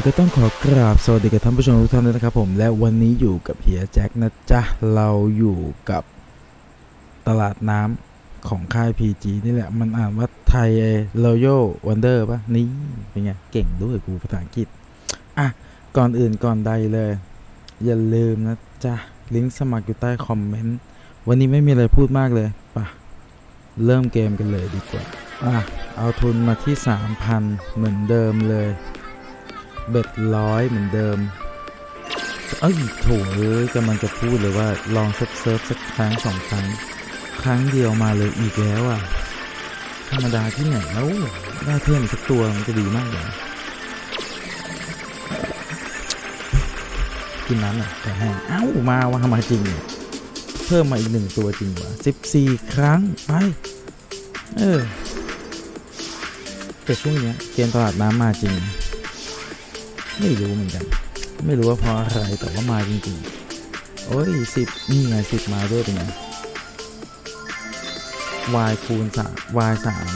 เลยก็ต้องขอกราบสวัสดีกับท่านผู้ชมทุกท่านด้วยนะครับผมและวันนี้อยู่กับเฮียแจ็คนะจ๊ะ เราอยู่กับตลาดน้ำของค่าย PG นี่แหละ มันอ่านว่าไทย Royal Wonder ปะนี่เป็นไง เก่งด้วยกูภาษาอังกฤษ อะ ก่อนอื่นก่อนใดเลย อย่าลืมนะจ๊ะ ลิงก์สมัครอยู่ใต้คอมเมนต์ วันนี้ไม่มีอะไรพูดมากเลยป่ะเริ่มเกมกันเลยดีกว่า อะ เอาทุนมาที่ 3,000 เหมือนเดิมเลย เบ็ดร้อยเหมือนเดิม เอ้ยโถเอ้ยกำลังจะพูดเลยว่าลองเซิร์ฟเซิร์ฟสักครั้งสองครั้ง ครั้งเดียวมาเลยอีกแล้วอะ ธรรมดาที่ไหนแล้วได้เพิ่มอีกสักตัวมันจะดีมากเลยกินน้ำหน่อยแต่แห้งเอ้ามาว่ามาจริงเนี่ยเพิ่มมาอีกหนึ่งตัวจริงวะสิบสี่ครั้งไปเออแต่ช่วงเนี้ยเกมตลาดน้ำมาจริง ไม่รู้เหมือนกัน ไม่รู้ว่าเพราะอะไรแต่ว่ามาจริงๆ โอ้ยสิบนี่ไงสิบมาด้วยเป็นไง y คูณสาม y สาม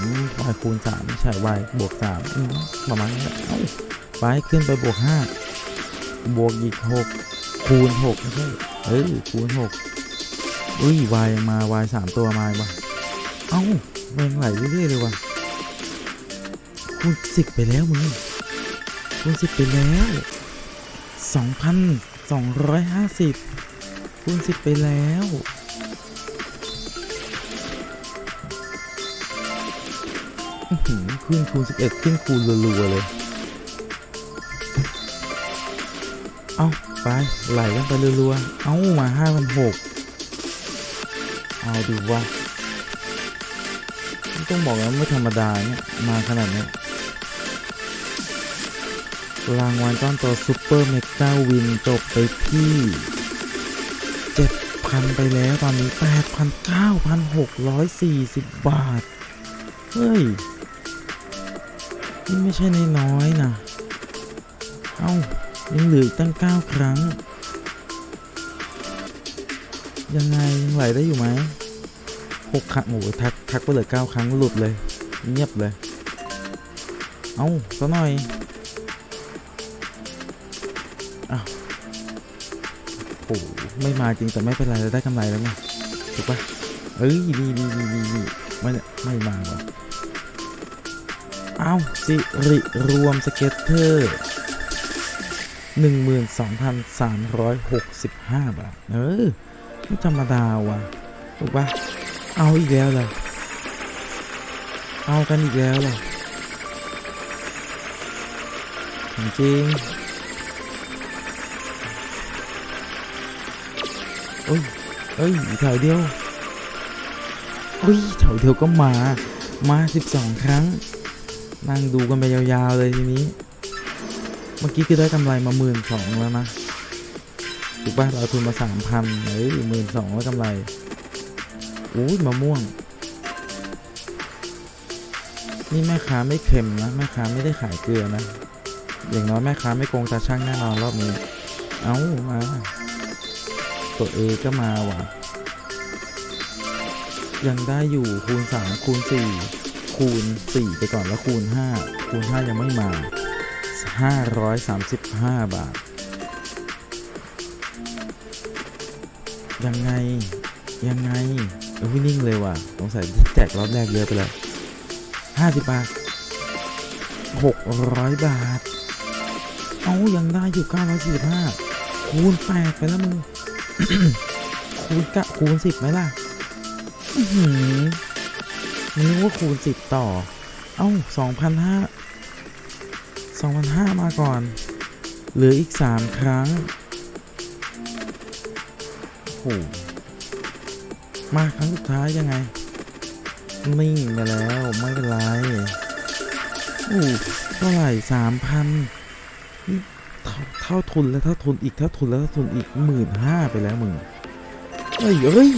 y คูณสามไม่ใช่ y บวกสามประมาณนี้เอ้าไปขึ้นไปบวกห้าบวกอีกหกคูณหกไม่ใช่เอ้ยคูณหกอุ้ย y มา y สามตัวมาวะเอ้าแม่งไหลเรื่อยๆเลยว่ะคูณสิบไปแล้วมึง คูณสิบไปแล้วสองพันสองร้อยห้าสิบคูณสิบไปแล้วอื้อหือขึ้นคูณสิบเอ็ดขึ้นคูณรัวๆเลย เอาไปไหลกันไปรัวๆ เอามาห้าพันหกเอาดูว่า ต้องบอกนะไม่ธรรมดาเนี่ย มาขนาดเนี้ย รางวัลก้อนโตซูเปอร์เมกาวินจบไปที่ 7,000 ไปแล้วตอนนี้ 8,9,640 บาท เฮ้ย นี่ไม่ใช่น้อยนะ เอ้า ยังเหลืออีกตั้ง 9 ครั้ง ยังไง ยังไหลได้อยู่ไหม6ครั้งโอ้ทัก ทักไปเลือ9ครั้งหลุดเลย เงียบเลย เอ้าสักหน่อย โอ้ไม่มาจริงแต่ไม่เป็นไรเราได้กำไรแล้วไงถูกปะเอ้ยนี่นี่นี่นี่นี่ไม่ไม่มาว่ะอ้าวสิริรวมสเก็ตเตอร์หนึ่งหมื่นสองพันสามร้อยหกสิบห้าบาท เออไม่ธรรมดาว่ะ ถูกปะเอาอีกแล้วเลยเอากันอีกแล้วเลยจริง เอ้ยเอ้ยแถวเดียวเอ้ยแถวเดียวก็มา มา12ครั้ง นั่งดูกันไปยาวๆเลยทีนี้ เมื่อกี้คือได้กำไรมาหมื่นสองแล้วนะถูกป่ะเราทุนมาสามพันเอ้ยหมื่นสองแล้วกำไรอู้ยมะม่วง นี่แม่ค้าไม่เค็มนะ แม่ค้าไม่ได้ขายเกลือนะ อย่างน้อยแม่ค้าไม่โกงตาช่างแน่นอนรอบนี้ เอ้ามา ตัว A ก็มาว่ะ ยังได้อยู่คูณ 3 คูณ 4 คูณ 4 ไปก่อนแล้วคูณ 5 คูณ 5 ยังไม่มา 535 บาท ยังไง ยังไงเออนิ่งเลยว่ะสงสัยแจกรอบแรกเยอะไปแล้ว 50 บาท 600 บาทเอายังได้อยู่ 945 คูณ 8 ไปแล้วมึง คูณกะคูณสิบไหมล่ะหือนึกว่าคูณสิบต่อ เอ้าสองพันห้าสองพันห้ามาก่อน เหลืออีกสามครั้งโอ้มาครั้งสุดท้ายยังไง นิ่งไปแล้ว ไม่เป็นไรโอ้เท่าไหร่สามพัน เท่าทุนแล้วเท่าทุนอีกเท่าทุนแล้วเท่าทุนอีกหมื่นห้าไปแล้วมึงเฮ้ยเอ้ย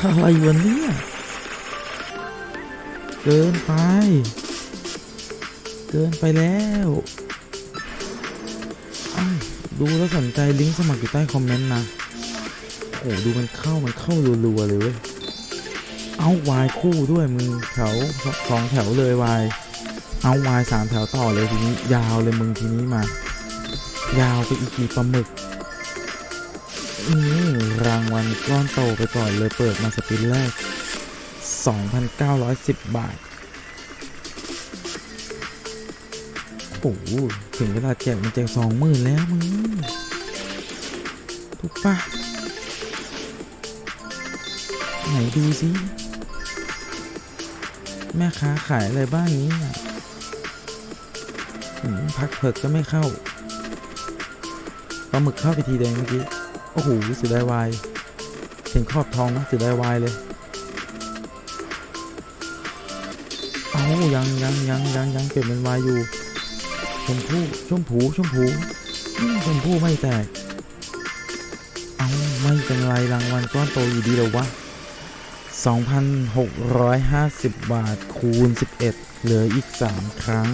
อะไรวะเนี่ยเกินไป เกินไปแล้วอ้าวดูแล้วสนใจลิงก์สมัครอยู่ใต้คอมเมนต์นะโอ้โหดูมันเข้ามันเข้ารัวๆเลยเว้ยเอาวายคู่ด้วยมึงแถวสองแถวเลยวายเอาวายสามแถวต่อเลยทีนี้ยาวเลยมึงทีนี้มา ยาวไปอีกกี่ปลาหมึกนี่รางวัลก้อนโตไปก่อนเลยเปิดมาสปินแรก 2,910 บาท โอ้โหถึงเวลาแจกมันแจกสองหมื่นแล้วมึง ถูกปะไหนดูสิแม่ค้าขายอะไรบ้างนี้หืมพักเพิกก็ไม่เข้า ปลาหมึกเข้าไปทีเดียวเมื่อกี้ โอ้โหเสียดายวายเห็นขอบทองนะเสียดายวายเลย เอายังยังยังยังยังเก็บเป็นวายอยู่ ชมพู่ชมพูชมพูชมพู่ไม่แตก เอาไม่เป็นไรรางวัลก้อนโตอยู่ดีแล้ววะ 2,650 บาทคูณ 11 เหลืออีก 3 ครั้ง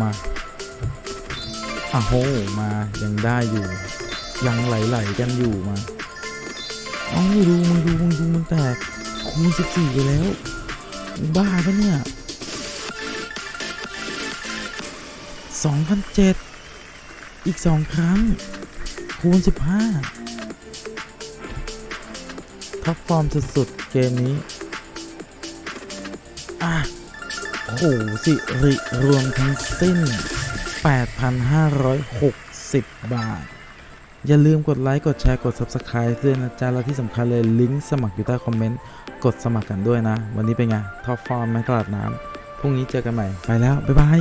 มา อะโหมายังได้อยู่ ยังไหลๆกันอยู่มาเอามึงดูมึงดูมึงดูมันแตกคูณ14ไปแล้วบ้าปะเนี่ย2,007อีก2ครั้ง คูณ15ท็อปฟอร์มสุดๆ เกมนี้ อะโอ้โหสิริรวมทั้งสิ้น 8,560 บาท อย่าลืมกดไลค์กดแชร์กด Subscribe ด้วยนะจ๊ะแล้วที่สำคัญเลยลิงก์สมัครอยู่ใต้คอมเมนต์ กดสมัครกันด้วยนะ วันนี้เป็นไงท็อปฟอร์มไหมตลาดน้ำพรุ่งนี้เจอกันใหม่ ไปแล้ว บ๊ายบาย